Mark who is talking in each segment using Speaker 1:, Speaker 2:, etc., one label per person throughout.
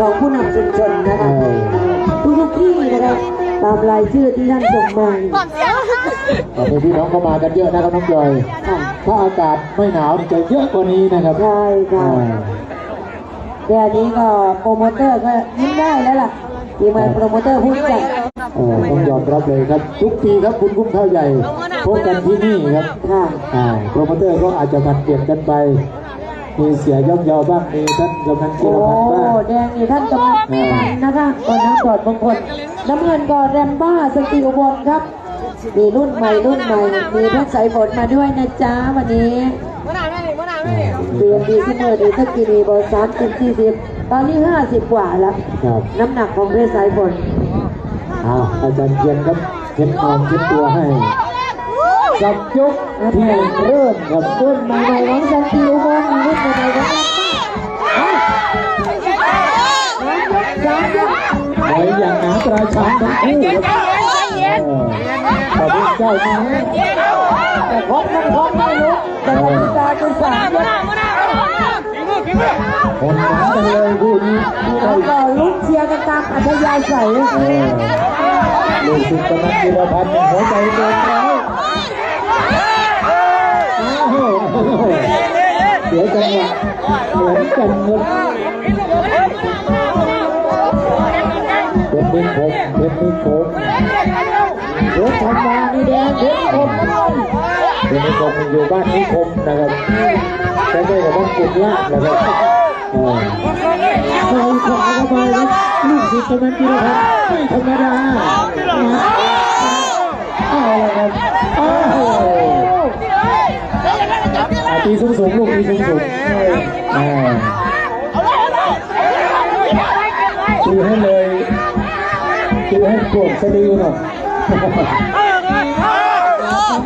Speaker 1: ของผู้นำชุมชนนะคะ
Speaker 2: เออ
Speaker 1: ทุกทุกๆที่นะคะตามรายชื่อที่ท่านส่งมา
Speaker 2: ตอนนี้พี่น้องเข้ามากันเยอะนะครับน้องจอย
Speaker 1: ค่ะ
Speaker 2: ถ้าอากาศไม่หนาวนี่จะเยอะกว่านี้นะครับ
Speaker 1: ใช่ค่ะ
Speaker 2: อ่า
Speaker 1: แต่อันนี้ก็โปรโมเตอร์ก็ยิ้มได้แล้วล่ะทีมงานโปรโมเตอร์ผู้จัด
Speaker 2: เออต้องยอมรับเลยครับ ทุกปีครับคุณกุ้งเท่าใหญ่พบกันที่นี่ครับ
Speaker 1: ค่ะ
Speaker 2: อ่าโปรโมเตอร์ก็อาจจะมันเปลี่ยนกันไป มีเสียย่อมเยาวบ้างมีท่านกำนันจิ
Speaker 1: โอ้
Speaker 2: รพันธ์บ้าง
Speaker 1: แดงนี่ท่านกำลังมันนะคะก่อนน้ำกอดมงคลน้ำเงินก็แรมบ้าสติอุบลครับมีรุ่นใหม่รุ่นใหม่มีเพชรสายฝนมาด้วยนะจ๊ะวันนี้เรียนดีขึ้นเลยดีสักกี่ดีบอสามสิบสี่สิบตอนนี้ห้าสิบกว่าแล้ว
Speaker 2: ครับ
Speaker 1: น้ำหนักของเพชรสายฝน
Speaker 2: อ้าวอาจารย์เทียนครับเช็ดนอนเช็ดตัวให้ กับยกที่เริ่มครับ
Speaker 1: รุ่นใหม่ๆของสันติอุบลรุ่นใหม่ๆของแรมบ้าสามยก
Speaker 2: ไว้อย่างหนาตราช้างทั้งคู่ขอบคุณเจ้ามา
Speaker 1: แต่พบมันพบไม่รู้แต่กตาคือสามยก
Speaker 2: คนหนากันเลยคู่นี้
Speaker 1: แล้วก็ลุ้นเชียร์กันตามอัธยาศัย
Speaker 2: ลูกศิษย์กำนันจิรพันธ์หัวใจเต็มร้อยอ้าว เดี๋ยวจังหวะเหมือนกันครับเพชรนิคมเพชรนิคมเพชรธรรมานี่แดงเพชรนิคมเพชรนิคมมันอยู่บ้านนิคมนะครับแต่ไม่กับบ้านกุฎลาดนะครับเออใส่ขวาเข้าไปครับลูกศิษย์กำนันจิรพันธ์ไม่ธรรมดาเอา สะดือหน่อย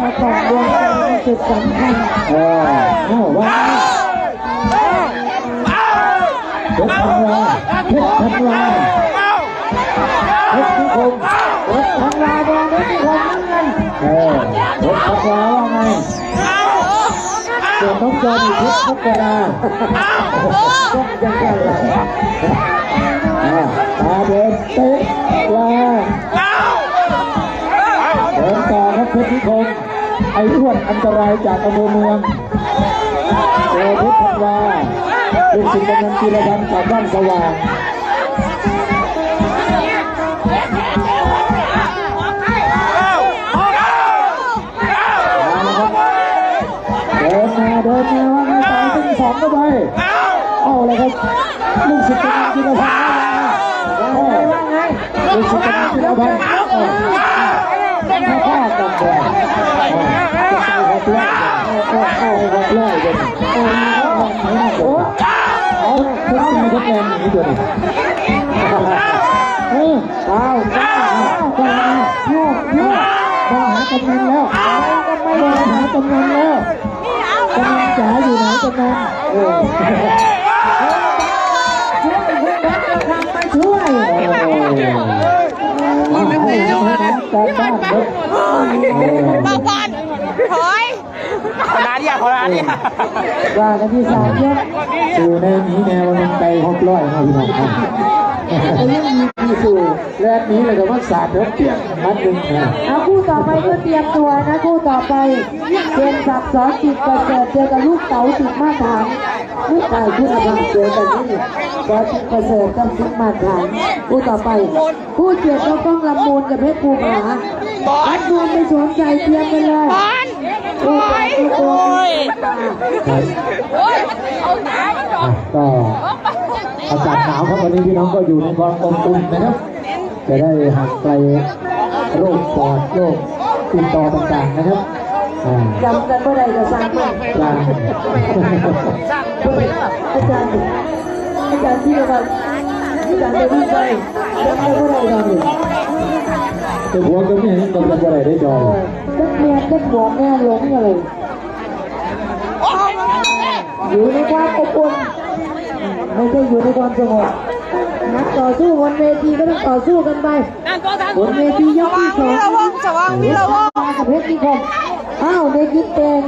Speaker 1: มาต่อดวงใจในจุดสำคัญ
Speaker 2: เออเอาว่าเพชรธันวาเพชรธันวาเพชรนิคม
Speaker 1: รถทางลาแดงรที่คนน้ำเงิน
Speaker 2: เออเพชรธันวาว่าไงส่วนน้องจอนี่เพชรมกรา
Speaker 1: ก็ยังไงล่ะ
Speaker 2: อ่าตาเดินเตะยาเดินต่อครับเพชร นิคมไอ้อ้วนอันตรายจากอำเภอเมืองเจอเพชรธันวาลูกศิษย์กำนันจีรพันธ์จากบ้านสว่างเดินมาเดินมาว่าไงต่อเป็นสองเข้าไปเอาเลยครับลูกศิษย์กำนันจิรพันธ์ว่าไงลูกศิษย์กำนันจิรพันธ์ ถ้าพ่อกันเลยจะใส่หัวไล่ก็เข้าให้หัวไล่กันโอ้ยไม่น่าโอ้เอาทุกทีทุกแรงอย่างนี้ตัวนี้เออเอาเอาก็มาโยกโยกมาหากำนันแล้วมาหากำนันแล้วกำลังจ๋าอยู่ไหนกำลังเออ
Speaker 1: ช่วยคุณแม่มาช่วย
Speaker 2: มาให้น้องการบ้านครับ
Speaker 3: บางวันถอย
Speaker 4: ขอลาดิอะขอลาดิอะ
Speaker 1: ว่ากันที่สามยก
Speaker 2: สู่ในหนีแนวมันไกลหกร้อยนะพี่น้องครับ
Speaker 1: แต่ยังมีมีสู่
Speaker 2: แรกนี้เลยก็ว่าศาสตร์เดี๋ยวเปลี่ยนมัดหนึ่งนะ
Speaker 1: เอาคู่ต่อไปก็เตรียมตัวนะคู่ต่อไปเจนศักดิ์สอนจิตประเสริฐเจอกับลูกเต๋าจิตมาตรฐานลูกชายคุณธรรมเจอกันนี่สอนจิตประเสริฐกับจิตมาตรฐานคู่ต่อไปคู่เจ็ดเราต้องลำมูลกับเพชรภูมิหา อัดรวมไปสวมใจเตรียมกันเลย
Speaker 3: บอล
Speaker 1: คู่ต่อไปตัว
Speaker 2: ครับ
Speaker 3: โอ้ยเอาหนามันดอ
Speaker 2: อะ
Speaker 3: ก
Speaker 2: ก็อากาศหนาวครับวันนี้พี่น้องก็อยู่ในความอบอุ่นนะครับ จะได้ห่างไกลโรคปอดโรคติดต่อต่างๆนะครับอ่า
Speaker 1: จำกันเมื่อไรก็สร้างมัน
Speaker 2: กลาง
Speaker 1: อาจารย์อาจารย์ที่เราอาจารย์จะวิ่งไป จำกันเมื่อไรเราอยู่
Speaker 2: แต่หัวก็ไม่เห็นกำลังอะไรได้จอย
Speaker 1: จักเมียจักหัวแม่หลงเลยอยู่ในความอบอุ่นไม่ใช่อยู่ในความสงบนักต่อสู้บนเวทีก็ต้องต่อสู้กันไปบนเวทียกที่สอง
Speaker 3: ระวังระวังระวัง
Speaker 1: กับเพชรนิคม อ้าวเด็กยิงเต็ง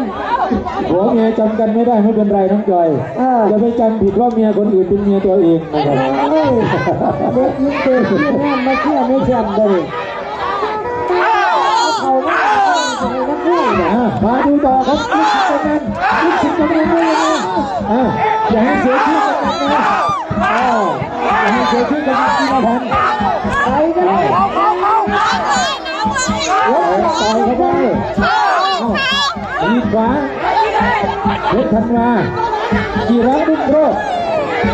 Speaker 2: หัวเมียจำกันไม่ได้ไม่เป็นไรน้องจอย
Speaker 1: เออ
Speaker 2: อย่าไปจำผิดว่าเมียคนอื่นเป็นเมียตัวเองนะครับ
Speaker 1: เอ้ยเด็กยิงเต็งที่งานมาเชื่อไม่เชื่อมเลยเขาไม่เอาไปนักพูดเนี่ย
Speaker 2: อะมาดูต่อครับลูกศิษย์กำนันลูกศิษย์กำนันด้วยยังไงอะอย่าให้เสียชื่อกำนันนะอ่าอย่าให้เสียชื่อกำนันกีฬาพันธ์
Speaker 1: ไปกันเลย
Speaker 2: ต่อยเข้าไป มีขวาเพชรธันวากีฬาบุญโรด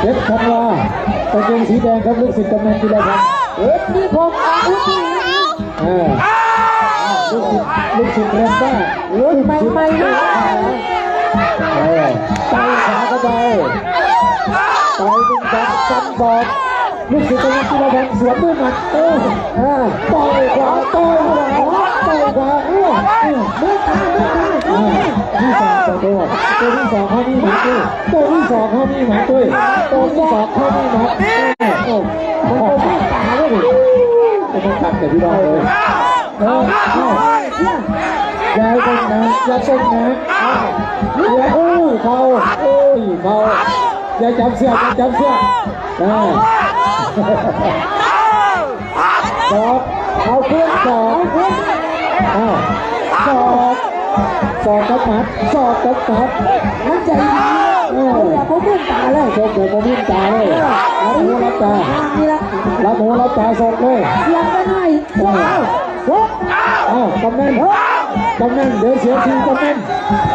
Speaker 2: เพชรธันวากางเกงสีแดงครับลูกศิษย์กำนันกีฬาพัน
Speaker 1: เอ็ดนี่ผมอาวุธี
Speaker 2: ลูกศิษย์ลูกศิษย์เรนด้า
Speaker 1: เอ็ดใหม่ใหม่ๆนะ
Speaker 2: เออต่อยขาเข้าไปต่อยเป็นการกันบอลลูกศิษย์กำนันกีฬาพันธ์สวนด้วยหมัดเออ
Speaker 1: เออ
Speaker 2: ต่อยขวาต่อยขวาต่อยขวา เออเออ
Speaker 1: เมื่อตาเมื่อตา
Speaker 2: ที่สองตัวตัวที่สองเขามีหมาตุ้ยตัวที่สองเขามีหมาตุ้ยตัวที่สองเขามีหมาโอ้โอ้มันก็ไม่ตาเลยดิจะมันตัดแต่พี่น้องเลยเออเอายายเป็นนะยายเป็นนะเออย่าโอ้เขาโอ้ยเขาอย่าจับเสื้ออย่าจับเสื้ออ่าสอบเอาเพื่อนสอง อ้าวสอบสอบกับหมัดสอบกับหมัด
Speaker 1: มันใจดีเอออย่าผมเมื่อตาเลย
Speaker 2: เจ้าเกิดมาวิ่งตาเลยรับหูรับตา
Speaker 1: ทางนี้ละ
Speaker 2: รับหูรับตาสดเลย
Speaker 1: เสียงไปหน่อยว้าวโอ้
Speaker 2: อ้าวกำนันกำนันเดี๋ยวเสียทีกำนัน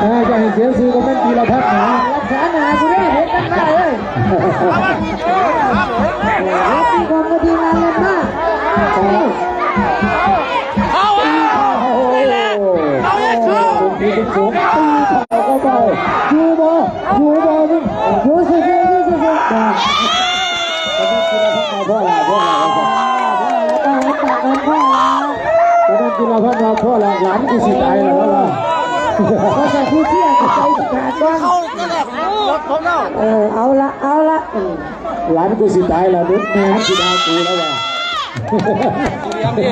Speaker 2: อ่าอย่าให้เสียทีกำนันทีละทักหนา
Speaker 1: รักษาหนากูได้เห็นกันมาเลย
Speaker 2: เป็นทีเป็นสูงตีเข่าเข้าไปยูบอยูบอมึง
Speaker 1: ดูสิดูสิดูสิ
Speaker 2: กำนันทีละทักมาพ่อละพ่อละ
Speaker 1: ต้องให้ปากกันพ่อละ
Speaker 2: กำนันทีละทักมาพ่อละหลานกูสิตายแล้วล่ะ
Speaker 1: ก็จะผู้เชี่ยวใจขาดบ้าง
Speaker 4: รถผมเนาะ
Speaker 1: เออเอาละเอาละ
Speaker 2: หลานกูสิตายแล้วนึกแม่สิดาวกูแล้วว่ะ
Speaker 4: เลี้ยงดิ